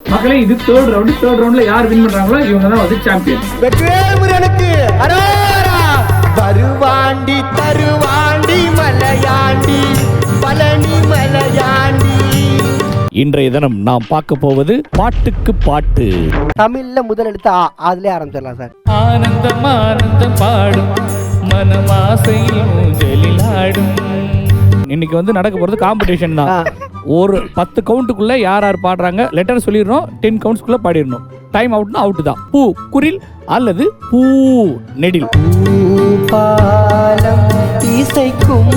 மக்களே இது third round third ரவுண்ட்ல யார் வின் பண்றாங்களோ இவங்க தான் வந்து சாம்பியன் வெற்றிவேமுருகனுக்கு அரோரா! வருவாண்டி தருவாண்டி மலையாண்டி பழனி மலையாண்டி. இன்றைய தினம் நாம் பார்க்க போவது பாட்டுக்கு பாட்டு. தமிழ்ல முதல் எழுத்து? ஆ அதுலயே ஆரம்பிச்சிடலாம் சார். ஆனந்தம் ஆனந்தம் பாடும் மனமாசையில் ஊஞ்சலில் ஆடும் இன்னைக்கு வந்து நடக்க போறது காம்படிஷன் தான். ஒரு பத்து கவுண்ட்டுக்குள்ள யார் யார் பாடுறாங்க லெட்டர் சொல்லிடுறோம் டென் கவுண்ட்ஸ்குள்ள பாடிடணும். டைம் அவுட்னா அவுட் தான். பூ குரில் அல்லது பூ நெடில். பாலம் இசைக்கும்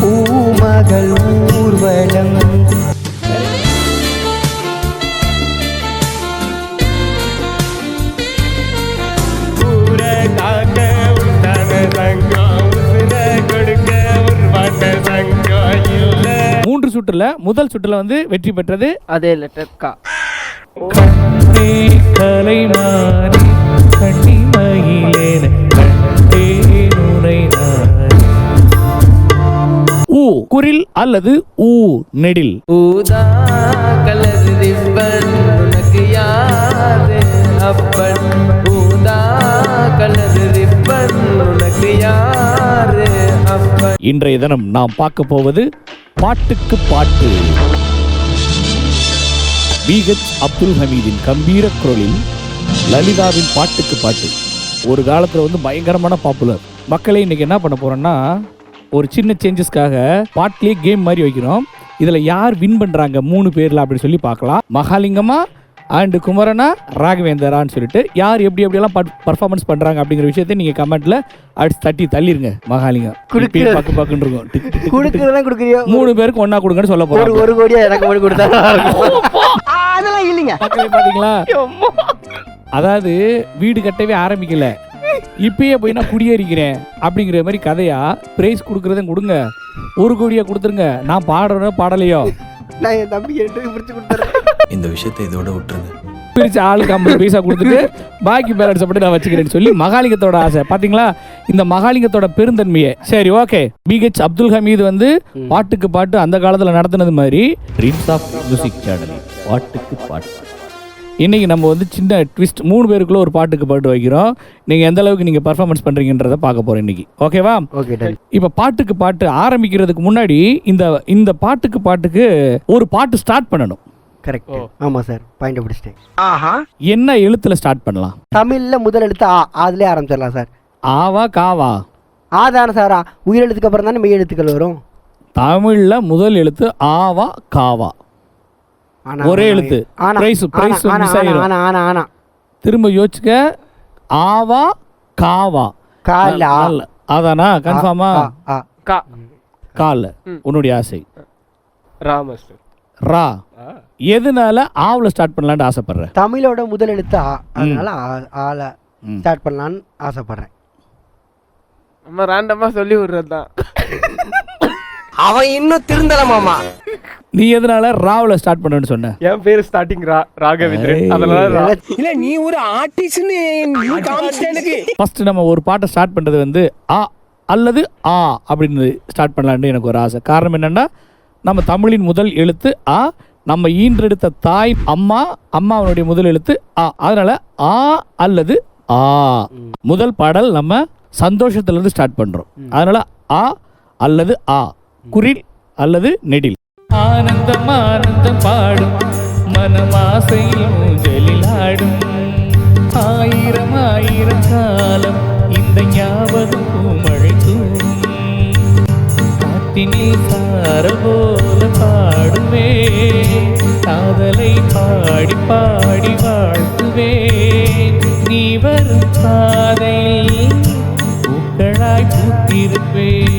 பூமகள் ஊர்வலம். சுற்றுல முதல் சுற்றுல வந்து வெற்றி பெற்றது அதே லெட்டர் கா கண்ணே கலைமாறி கண்ணிமயிலேன ஊ குரில் அல்லது ஊ நெடில். ஊதா கலர் ரிப்பன் உனக்கு யாரு அப்பன்? ஊதா கலர் ரிப்பன் உனக்கு யாரு அப்பன்? இன்றைய தினம் நாம் பார்க்க போவது பாட்டுக்கு பாட்டு. பிஹெச் அப்துல் ஹமீதின் கம்பீர குரலில் லலிதாவின் பாட்டுக்கு பாட்டு. ஒரு காலத்தில் வந்து பயங்கரமான பாப்புலர் மக்களை இன்னைக்கு என்ன பண்ண போறோம்னா ஒரு சின்ன சேஞ்சஸ்க்காக பாட்டிலேயே கேம் மாதிரி வைக்கிறோம். இதில் யார் வின் பண்ணுறாங்க மூணு பேரில் அப்படின்னு சொல்லி பார்க்கலாம். மகாலிங்கமா அண்டு குமரனா ராகவேந்தரான்னு சொல்லிட்டு யார் எப்படி எப்படியெல்லாம் பர்ஃபார்மன்ஸ் பண்ணுறாங்க அப்படிங்கிற விஷயத்தை நீங்கள் கமெண்ட்டில் அடிச்சு தட்டி தள்ளிருங்க மகாலிங்கம். குடுக்கு. இப்பயே பக்கு பக்குன்னு இருக்கும். Tick tick tick tick. கொடுக்குறதெல்லாம் கொடுக்குறியோ? மூணு பேருக்கு ஒண்ணா கொடுங்கன்னு சொல்ல ஒரு போறோம் ஒரு கோடியா எனக்கு கொடுத்தா அதெல்லாம் இல்லைங்க. மக்களே பாத்தீங்களா? அதாவது வீடு கட்டவே ஆரம்பிக்கல. இப்பயே போய் நான் குடியேறிக்கிறேன் அப்படிங்கிற மாதிரி கதையா பிரைஸ் கொடுக்கறதும் கொடுங்க. ஒரு கோடியா கொடுத்துருங்க. நான் பாடுறேனோ பாடலையோ? நான் என் தம்பி பிடிச்சு கொடுத்துறேன். இந்த விஷயத்தை இதோட விட்டுருங்க. பிரிச்சு ஆளுக்கு ஐம்பது பைசா கொடுத்துட்டு பாக்கி பேலன்ஸை மட்டும் நான் வச்சுக்கிறேன்னு சொல்லி மகாலிங்கத்தோட ஆசை. பாத்தீங்களா? இந்த மகாலிங்கத்தோட பெருந்தன்மையை. சரி ஓகே பிஹெச் அப்துல் ஹமீது வந்து பாட்டுக்கு பாட்டு அந்த காலத்துல நடத்தினது மாதிரி. ட்ரீம்ஸ் ஆஃப் மியூசிக் சேனல் பாட்டுக்கு பாட்டு. இன்னைக்கு நம்ம வந்து சின்ன ட்விஸ்ட் மூணு பேருக்குள்ள ஒரு பாட்டுக்கு பாட்டு வைக்கிறோம். நீங்க எந்த அளவுக்கு நீங்க பர்ஃபார்மன்ஸ் பண்றீங்கன்றத பார்க்க போறோம் இன்னைக்கு. ஓகேவா ஓகே இப்ப பாட்டுக்கு பாட்டு ஆரம்பிக்கிறதுக்கு முன்னாடி இந்த இந்த பாட்டுக்கு பாட்டுக்கு ஒரு பாட்டு ஸ்டார்ட் பண்ணணும். கரெக்ட் ஆமா சார் பாயிண்ட் பிடிச்சிட்டேன் என்ன எழுத்துல ஸ்டார்ட் பண்ணலாம்? தமிழ்ல முதல் எழுத்து ஆ அதுலயே ஆரம்பிச்சிடலாம் சார் ஆவா காவா? ஆதான சார் ஆ. உயிரெழுத்துக்கு அப்புறம் தானே மெய் எழுத்துக்கள் வரும்? தமிழ்ல முதல் எழுத்து ஆவா காவா? ஆனா, ஒரே எழுத்து. ஆனா, miss ஆனா, ஆயிரும். ஆனா, ஆனா, ஆனா. திரும்ப யோசிச்சுக்க ஆவா காவா? ஆ. நல்ல. அதானா? கன்ஃபார்மா ஆ, ஆ. கா கால் உன்னுடைய ஆசை. ராமஸ்டர் ரா. எதனால ஆவுல ஸ்டார்ட் பண்ணலாம்னு ஆசைப்படுற? தமிழோட முதல் எழுத்து ஆ அதனால ஆல. ஸ்டார்ட் பண்ணலான்னு ஆசைப்படுறேன். நம்ம ரேண்டமா சொல்லி விடுறது தான் அவன் இன்னும் திருந்தல மாமா. நீ எதனால ராவுல ஸ்டார்ட் பண்ணணும்னு சொன்ன? என் பேரு ஸ்டார்டிங் ரா ராகவேந்திரன். அதனால இல்ல நீ ஒரு ஆர்டிஸ்ட்னு எனக்கு. ஃபர்ஸ்ட் நம்ம ஒரு பாட்டை ஸ்டார்ட் பண்றது வந்து ஆ அல்லது ஆ அப்படின்னு ஸ்டார்ட் பண்ணலான்னு எனக்கு ஒரு ஆசை. காரணம் என்னன்னா நம்ம தமிழின் முதல் எழுத்து ஆ நம்ம ஈன்றெடுத்த தாய் அம்மா அம்மாவனுடைய முதல் எழுத்து ஆ அதனால ஆ அல்லது ஆ. முதல் பாடல் நம்ம சந்தோஷத்துல இருந்து ஸ்டார்ட் பண்றோம். அதனால ஆ அல்லது ஆ. குரில் அல்லது நெடில். ஆனந்தம் ஆனந்தம் பாடும் மனமாசையில் ஊஞ்சலில் ஆடும். ஆயிரம் ஆயிரம் காலம் இந்த ஞாபகம் பூமழை காத்தினில் சாரல் போல பாடுவே. காதலை பாடி பாடி வாழ்த்துவேன் நீ வரும் பாதையில் பூக்களாய் பூத்திருப்பேன்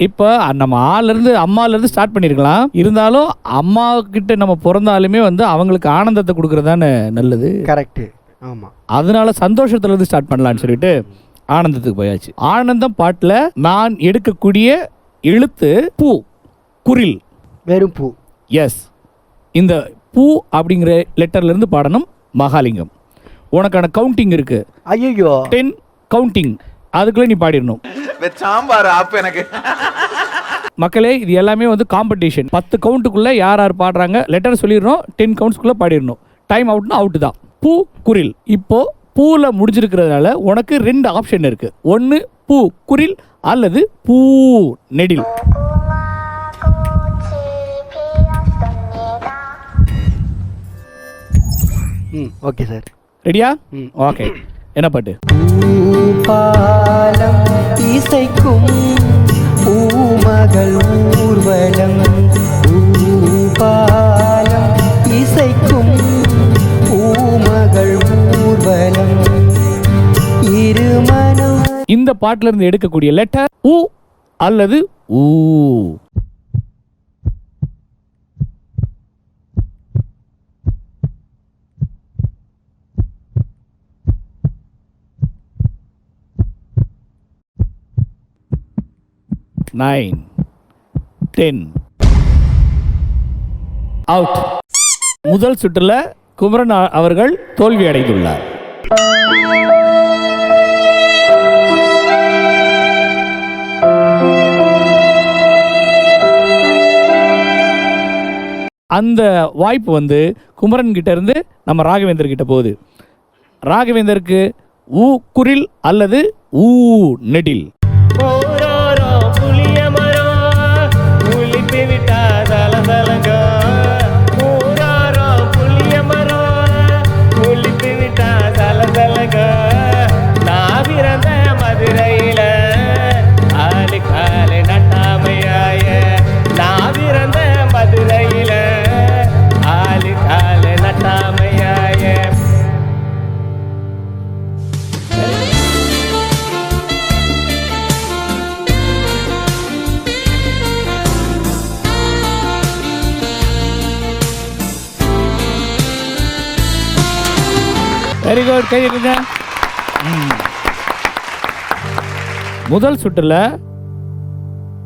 இப்போ நம்ம ஆலேருந்து அம்மாலேருந்து ஸ்டார்ட் பண்ணியிருக்கலாம் இருந்தாலும் அம்மா கிட்ட நம்ம பிறந்தாலுமே வந்து அவங்களுக்கு ஆனந்தத்தை கொடுக்கறது தானே நல்லது. கரெக்ட் ஆமா. அதனால சந்தோஷத்துல இருந்து ஸ்டார்ட் பண்ணலாம்னு சொல்லிட்டு ஆனந்தத்துக்கு போயாச்சு. ஆனந்தம் பாட்டில் நான் எடுக்கக்கூடிய எழுத்து பூ குரில். வெறும் பூ. எஸ் இந்த பூ அப்படிங்கிற லெட்டர்ல இருந்து பாடணும் மகாலிங்கம். உனக்கான கவுண்டிங் இருக்கு. ஐயோ டென் கவுண்டிங் அதுக்குள்ள நீ பாடிடணும். சாம்பார் ஆப் எனக்கு. மக்களே இது எல்லாமே வந்து காம்படிஷன் பத்து கவுண்ட்டுக்குள்ள யார் யார் பாடுறாங்க? லெட்டர் சொல்லிடணும் டென் கவுண்ட்ஸ்க்குள்ள பாடிடணும். டைம் அவுட்னா அவுட் தான். பூ குரில். இப்போ பூவில் முடிஞ்சிருக்கிறதுனால உனக்கு ரெண்டு ஆப்ஷன் இருக்கு. ஒன்று பூ குரில் அல்லது பூ நெடில். ம் ஓகே சார். ரெடியா? ஓகே. என்ன பாட்டு? பாலம் இசைக்கும் பூமகள் ஊர்வலம். பாலம் இந்த பாட்டில் இருந்து எடுக்கக்கூடிய லெட்டர் உ அல்லது ஊ நைன் டென் அவுட் முதல் சுற்றுல குமரன் அவர்கள் தோல்வி அடைந்துள்ளார். அந்த வாய்ப்பு வந்து குமரன் கிட்ட இருந்து நம்ம ராகவேந்தர் கிட்ட போகுது. ராகவேந்தருக்கு ஊ குரில் அல்லது ஊ நெடில். ஓரோரோ புளிய விட்டா தலதலங்க. வெரி குட் கை இருங்க முதல் சுற்றுல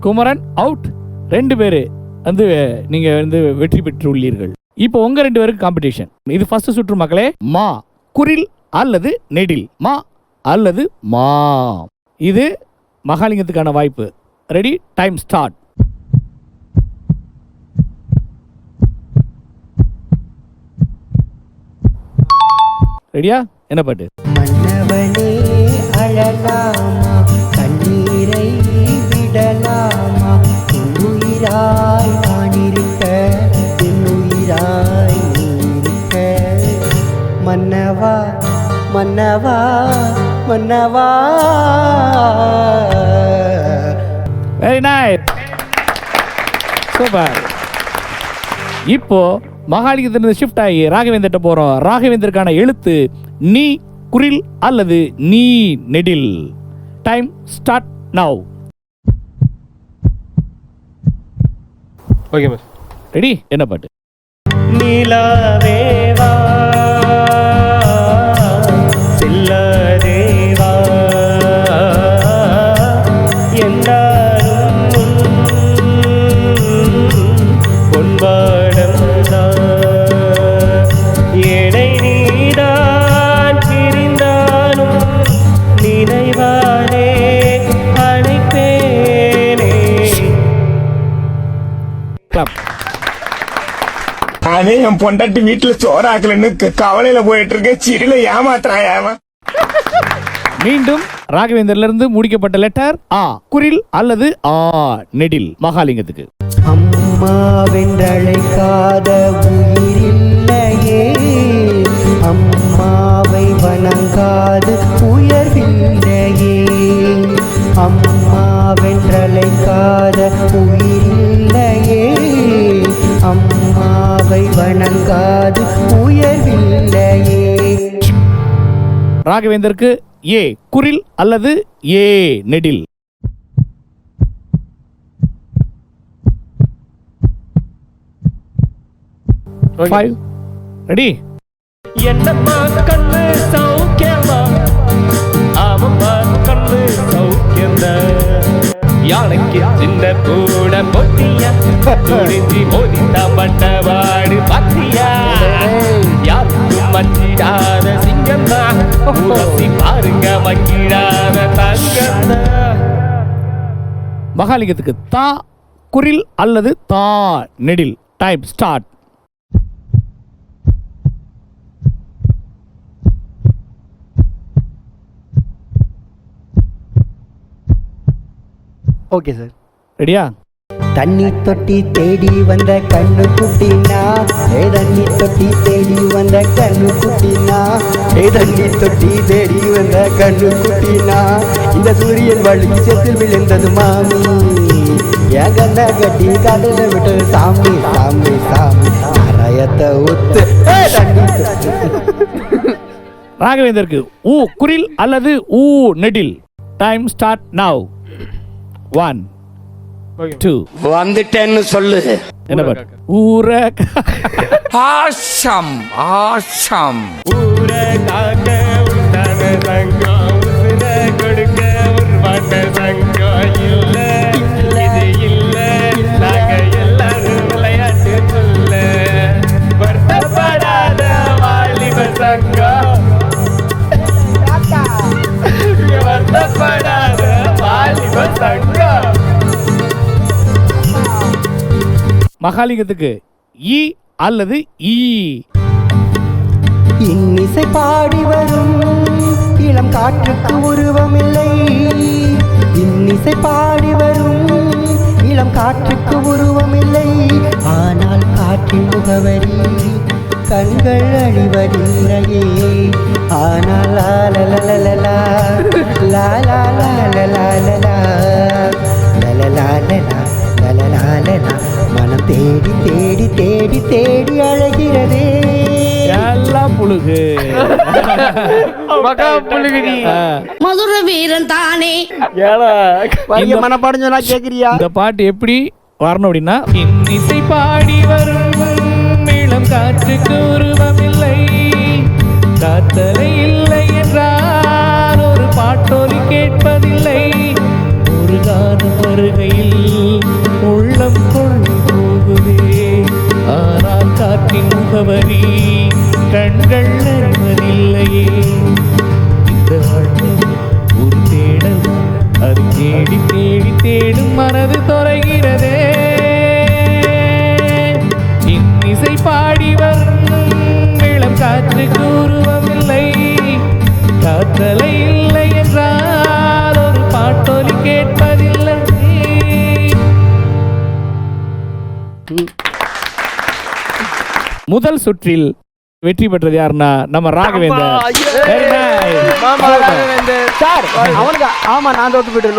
குமரன் அவுட் ரெண்டு பேர் வந்து நீங்க வந்து வெற்றி பெற்றுள்ளீர்கள். இப்போ உங்க ரெண்டு பேருக்கு காம்படிஷன் இது ஃபர்ஸ்ட் சுற்று மக்களே. மா குரில் அல்லது நெடில்? மா அல்லது மா? இது மகாலிங்கத்துக்கான வாய்ப்பு. ரெடி டைம் ஸ்டார்ட் ரெடியா என்ன பாட்டு? மன்னவா மன்னவா மன்னவா. வெரி நைஸ் சூப்பர் இப்போ மகாலிங்கத்திலிருந்து ஷிஃப்ட் ஆகி ராகவேந்தர்கிட்ட போறோம். ராகவேந்தருக்கான எழுத்து நீ குரில் அல்லது நீ நெடில். Time start now okay miss ready என்ன பாட்டு? நிலாவேவா என் பொண்டாட்டி வீட்டுல சோறாக்கலன்னு கவலையில போயிட்டு இருக்கேன். சிறில ஏமாத்துறான் ஏமா. மீண்டும் ராகவேந்தர்ல இருந்து முடிக்கப்பட்ட லெட்டர் ஆ குரில் அல்லது ஆ நெடில் மகாலிங்கத்துக்கு. அம்மா வென்றழைக்காத உயிரில்லையே. அம்மாவை வணங்காது உயர்வில்லையே. அம்மா வென்றழைக்காத உயிரில்லையே வணங்காது உயர்வில்லையே. ராகவேந்தருக்கு ஏ குரில் அல்லது ஏ நெடில்? ரெடி. என்னம்மா யானைக்கு சின்ன கூட பொட்டியா துணிஞ்சி மோதித்தா பட்டவாடு பத்தியா. யாருக்கும் மஞ்சிடாத சிங்கம்மா உரசி பாருங்க மங்கிடாத தங்கம்மா. மகாலிங்கத்துக்கு தா குரில் அல்லது தா நெடில். Time start okay sir. ரெடியா? தண்ணி தொட்டி தேடி வந்த கண்ணு குட்டினா ஏ தண்ணி தொட்டி தேடி வந்த கண்ணு குட்டினா ஏ தண்ணி தொட்டி தேடி வந்த கண்ணு குட்டினா இந்த சூரியன் வழி செத்தில் விழுந்தது மாமி. என் கண்ண கட்டி கடல விட்டது சாமி சாமி சாமி. நாராயத்தை தொட்டி. ராகவேந்தருக்கு ஊ குரில் அல்லது ஊ நெடில். Time start now one two வந்துட்டேன்னு சொல்லு. என்ன ஊர ஆஷம் ஆஷம். ஊர காக்க உண்டான சங்கம் உசுர கொடுக்க உருவாட்ட சங்கம் இல்ல இது இல்ல நாங்க எல்லாரும் விளையாட்டு சொல்ல. வருத்தப்படாத வாலிப சங்கம். வருத்தப்படாத வாலிப சங்கம். மகாலிங்கத்துக்கு ஈ அல்லது ஈ இன்னிசை பாடி வரும் இளம் காற்றுக்கு உருவமில்லை இன்னிசை பாடி வரும் இளம் காற்றுக்கு உருவமில்லை ஆனால் காற்றின் முகவரி கண்கள் அழிவதில்லையே ஆனால் லாலலலலா லாலலலலலா, லாலாலாலலாலலா, லலலாலலா, லலலாலலா, மனம் தேடி தேடி தேடி தேடி அழகிறதே எல்லாம் புழுகு. மகா மதுர வீரன் தானே. மனப்பாடம் சொன்னா கேக்குறியா? இந்த பாட்டு எப்படி வரணும் அப்படின்னா இன்னிசை பாடி வரும் இளம் காற்றுக்கு உருவமில்லை. காத்தலை இல்லை என்றால் ஒரு பாட்டொலி கேட்பதில்லை. ஒரு காலம் வருகையில் உள்ளம் கொள்ளி ஆனால் காற்றின் முகவரி கண்கள் அறிவதில்லையே இந்த வாழ்க்கை ஒரு தேடல் அது தேடி தேடி தேடும் மனது தொலைகிறதே. இன்னிசை பாடி வரும் இளம் காற்றுக்கு உருவமில்லை. காற்றலை முதல் சுற்றில் வெற்றி பெற்றது யாருன்னா நம்ம ராகவேந்தர். சார் அவனுக்கு ஆமா நான் தோத்து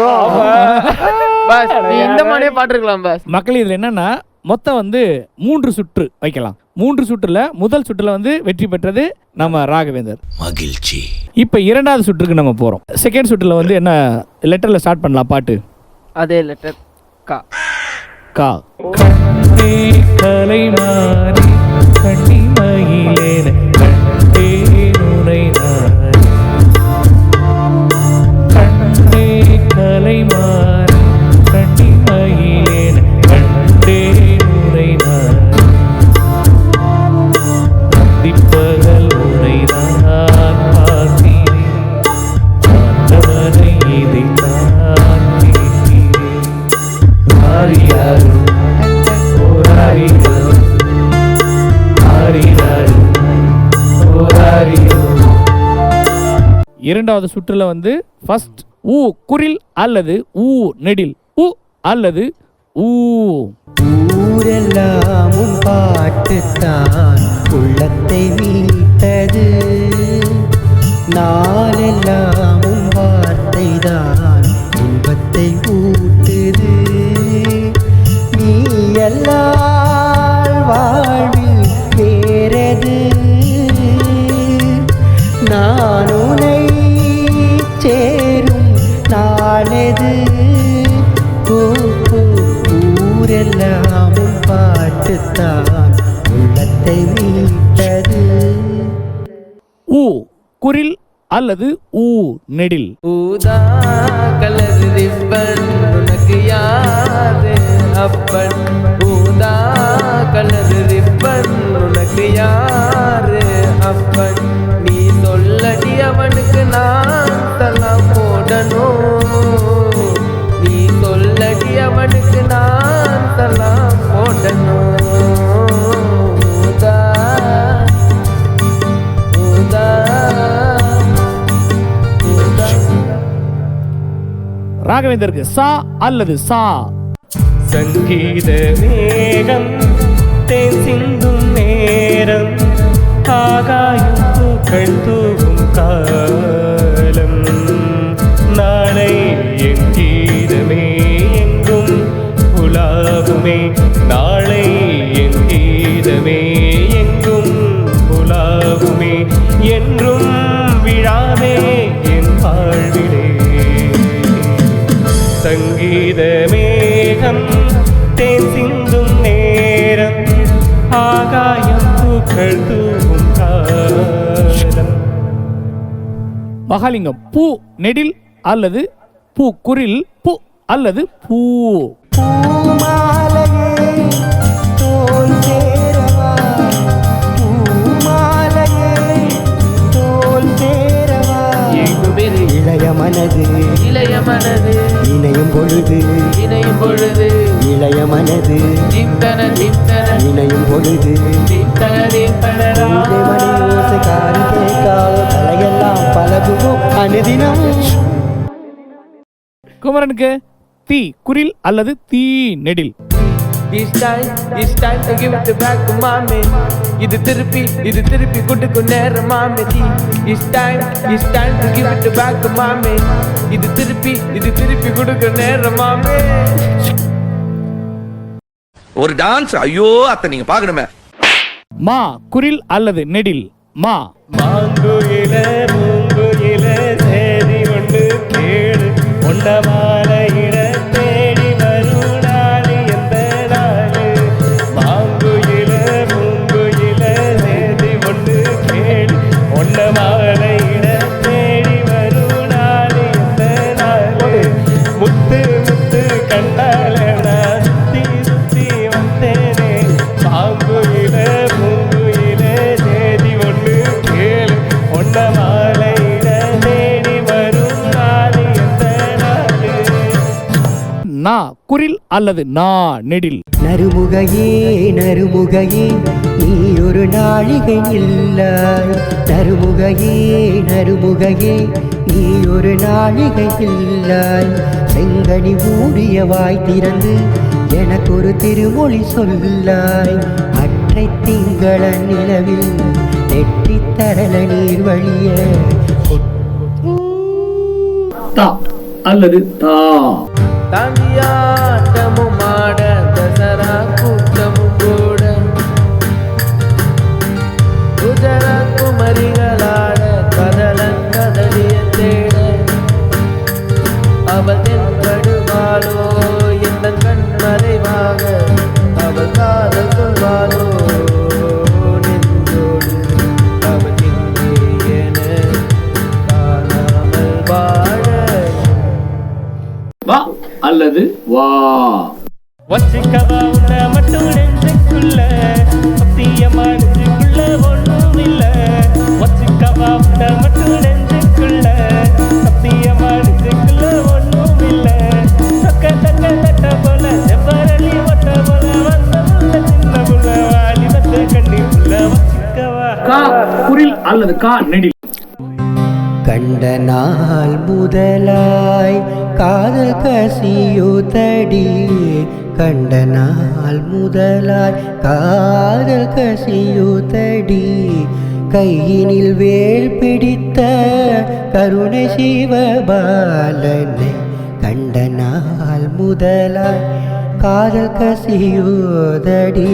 நீ இந்த மாதிரியே பாட்டுருக்கலாம் பாஸ். மக்கள் இதுல என்னன்னா மொத்தம் வந்து மூன்று சுற்று வைக்கலாம். மூன்று சுற்றுல முதல் சுற்றுல வந்து வெற்றி பெற்றது நம்ம ராகவேந்தர். மகிழ்ச்சி. இப்போ இரண்டாவது சுற்றுக்கு நம்ம போறோம். செகண்ட் சுற்றுல வந்து என்ன லெட்டர்ல ஸ்டார்ட் பண்ணலாம் பாட்டு? அதே லெட்டர் கா. கா. கண்டே கலைமாறி கண்ணிமயிலேன கண்டே உனை நாடி கண்டே கலைமாறி இரண்டாவது சுற்றுல வந்து ஃபர்ஸ்ட் ஊ குரில் அல்லது ஊ நெடில். உ அல்லது ஊ. ஊரெல்லாமும் பாட்டுத்தான் உள்ளத்தை மீட்டது. நாளெல்லாமும் வார்த்தைதான் இன்பத்தை ஊட்டுது. நீ எல்லால் வாழ்வில் வேறது? நான் உனை ஓ, ஊரெல்லாம் பாட்டுத்தான் உள்ளத்தை மீட்டது. ஊ குரில் அல்லது ஊ நெடில். ஊதா கலர் ரிப்பன் உனக்கு யாரு அப்பன்? ஊதா கலர் ரிப்பன் உனக்கு யாரு அப்பன்? நீ சொல்லடி அவனுக்கு நான் ராகவேந்தருக்கு சா அல்லது சா. சங்கீத மேகம் தேன் சிந்தும் நேரம் ஆகாயம் பூக்கள் தூவும் காலம் மகாலிங்கம். பூ நெடில் அல்லது பூ குரில் பூ அல்லது பூ. பூமாலையே மனது இளைய மனது இணையும் பொழுது. இணையும் பொழுது. இளைய மனது திம்பன திம்பன இணையும் பொழுது. மணி ஓசை காது கேட்காத தலையெல்லாம் பழகுவோம் அனுதினம். குமரனுக்கு தீ குரில் அல்லது தீ நெடில். This time, this time to give it back to mommy. இது திருப்பி இது திருப்பி குட்டுக்கு நேரம் மாமே This time, this time to give it back to mommy. இது திருப்பி இது திருப்பி குடுக்க நேரம் மாமே ஒரு டான்ஸ் ஐயோ அத்தை நீங்க பாக்கணுமே மா குரில் அல்லது நெடில்? மா. மாங்குயில பூங்குயில சேதி ஒன்று கேடு. ஒன்ன குரில் அல்லது நா நெடில். நறுமுகையே நறுமுகையே நீ ஒரு நாழிகை இல்லாய் நறுமுகையே நறுமுகையே நீ ஒரு நாழிகை இல்லாய் செங்கனி மூடிய வாய் திறந்து எனக்கு ஒரு திருமொழி சொல்லாய். அற்றை திங்கள நிலவில் நெற்றி தரல நீர் வழிய. அல்லது தா. தாண்டியாட்டமும் வச்சுக்கவா உன்னை மட்டும் நெஞ்சுக்குள்ள சத்தியமா நெஞ்சுக்குள்ள ஒண்ணும் இல்ல வச்சுக்கவா உன்னை மட்டும் நெஞ்சுக்குள்ள சத்தியமா நெஞ்சுக்குள்ள ஒண்ணும் இல்ல சொக்க தக்க தட்ட போல செவ்வரளி ஒட்ட போல வந்த முள்ள சின்ன முள்ள வாலி வந்த கண்ணி முள்ள வச்சுக்கவா. கா குரில் அல்லது கா நெடில். கண்ட நாள் முதலாய் காதல் கசியுதடி கண்ட நாள் முதலாய் காதல் கசியுதடி கையினில் வேல் பிடித்த கருணை சிவபாலனை கண்ட நாள் முதலாய் காதல் கசியுதடி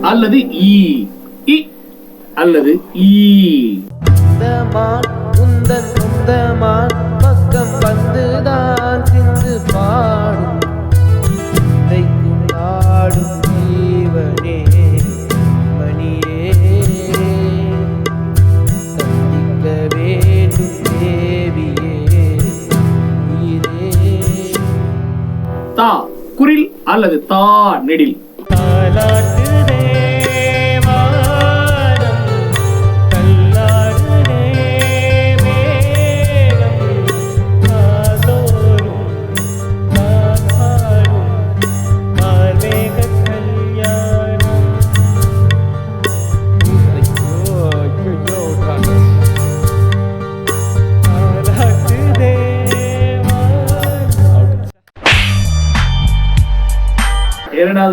அல்லது ஈ. அல்லது ஈ. சொந்தமான் உந்தன் சொந்தமான் பக்கம் வந்துதான். அல்லது தா நெடில்.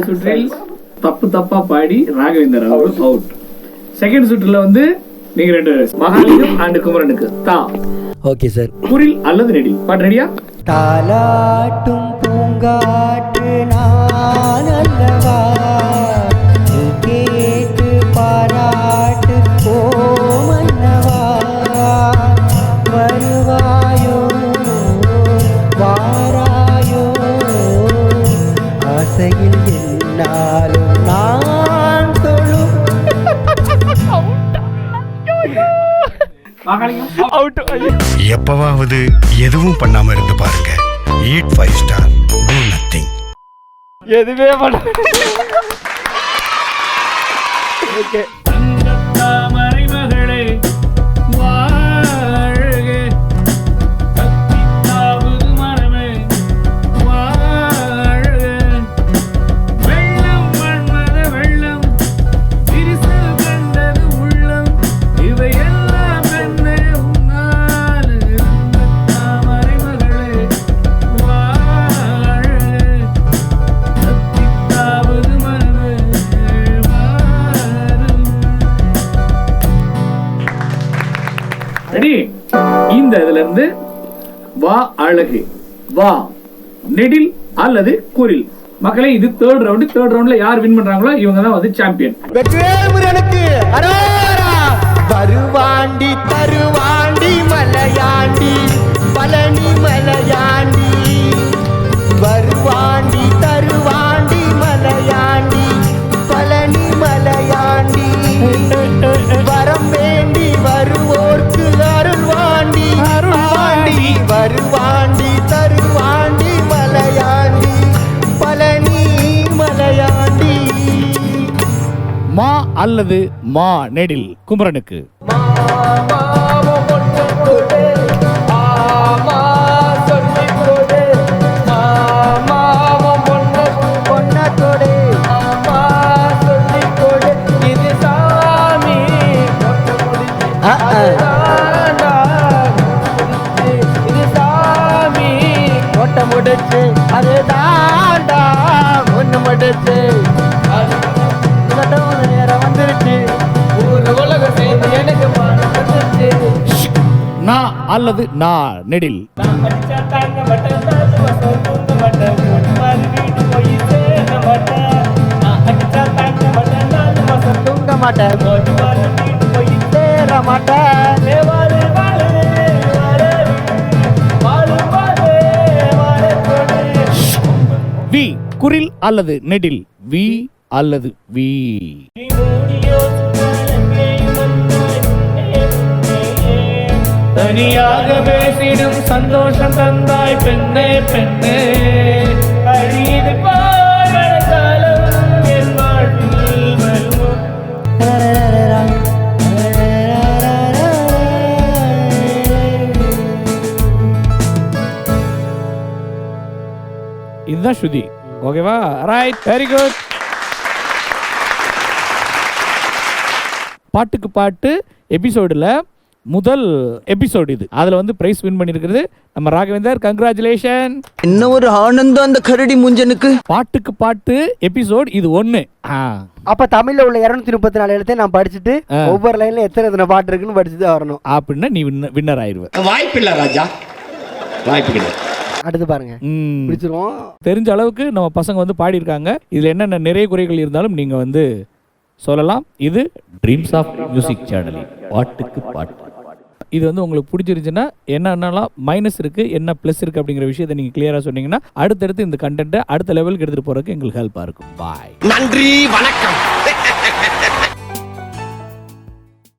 இரண்டாவது சுற்றில் தப்பு தப்பா பாடி ராகவேந்தர் அவர்கள் அவுட் செகண்ட் சுற்றுல வந்து நீங்க ரெண்டு மகாலிங்கம் அண்ட் குமரனுக்கு. தா. ஓகே சார் குரில் அல்லது நெடி பாட்டு ரெடியா தாலாட்டும் பூங்காட்டு நான் அல்லவா ஆசையில் என்னாலும் நான் தொழும் எப்பவாவது எதுவும் பண்ணாம இருந்து பாருங்க. Eat Five Star do nothing எதுவே பண்ண ஓகே இந்த இதுல இருந்து வா அழகு வா நெடில் அல்லது குரில். மக்களே இது தேர்ட் ரவுண்டு தேர்ட் ரவுண்ட்ல யார் வின் பண்றாங்களோ இவங்க தான் வந்து சாம்பியன் வெற்றிவேமுருகனுக்கு வருவாண்டி தருவாண்டி மலையாண்டி பழனி மலையாண்டி. மா அல்லது மா நெடில் குமரனுக்கு. அல்லது நா நெடில். வி குரில் அல்லது நெடில். வி அல்லது வி. தனியாக பேசிடும் சந்தோஷம் தந்தாய் பெண்ணே பெண்ணே. அழியுது இதுதான் ஸ்ருதி. ஓகேவா ரைட் வெரி குட் பாட்டுக்கு பாட்டு எபிசோடில் முதல் எபிசோடு இது. அதில் வந்து ப்ரைஸ் வின் பண்ணியிருக்கிறது நம்ம ராகவேந்தர். கங்க்ராச்சுலேஷன் என்ன ஒரு ஆனந்தம் அந்த கரடி முஞ்சனுக்கு. பாட்டுக்கு பாட்டு எபிசோட் இது ஒன்று ஆ. அப்ப தமிழ்ல உள்ள இருநூத்தி முப்பத்தி நாலு எழுத்தையும் நான் படிச்சுட்டு. ஒவ்வொரு லைன்ல எத்தனை எத்தனை பாட்டு இருக்குன்னு படிச்சுட்டு வரணும். அப்படின்னா நீ வின்னர் வின்னர் ஆயிடுவ வாய்ப்பில்லை ராஜா. வாய்ப்பு கிடையாது. அடுத்து பாருங்க. ம். பிடிச்சிருவோம். தெரிஞ்ச அளவுக்கு நம்ம பசங்க வந்து பாடியிருக்காங்க. இதில் என்னென்ன நிறைய குறைகள் இருந்தாலும் நீங்கள் வந்து சொல்லலாம். இது ட்ரீம்ஸ் ஆஃப் மியூசிக் சேனல் பாட்டுக்கு பாட்டு. இது வந்து உங்களுக்கு பிடிச்சிருந்துச்சுன்னா என்னென்னலாம் மைனஸ் இருக்குது என்ன ப்ளஸ் இருக்குது அப்படிங்கிற விஷயத்தை நீங்கள் கிளியராக சொன்னீங்கன்னா அடுத்தடுத்து இந்த கண்டென்ட்டை அடுத்த லெவலுக்கு எடுத்துகிட்டு போகிறதுக்கு எங்களுக்கு ஹெல்ப்பாக இருக்கும். பாய் நன்றி வணக்கம்.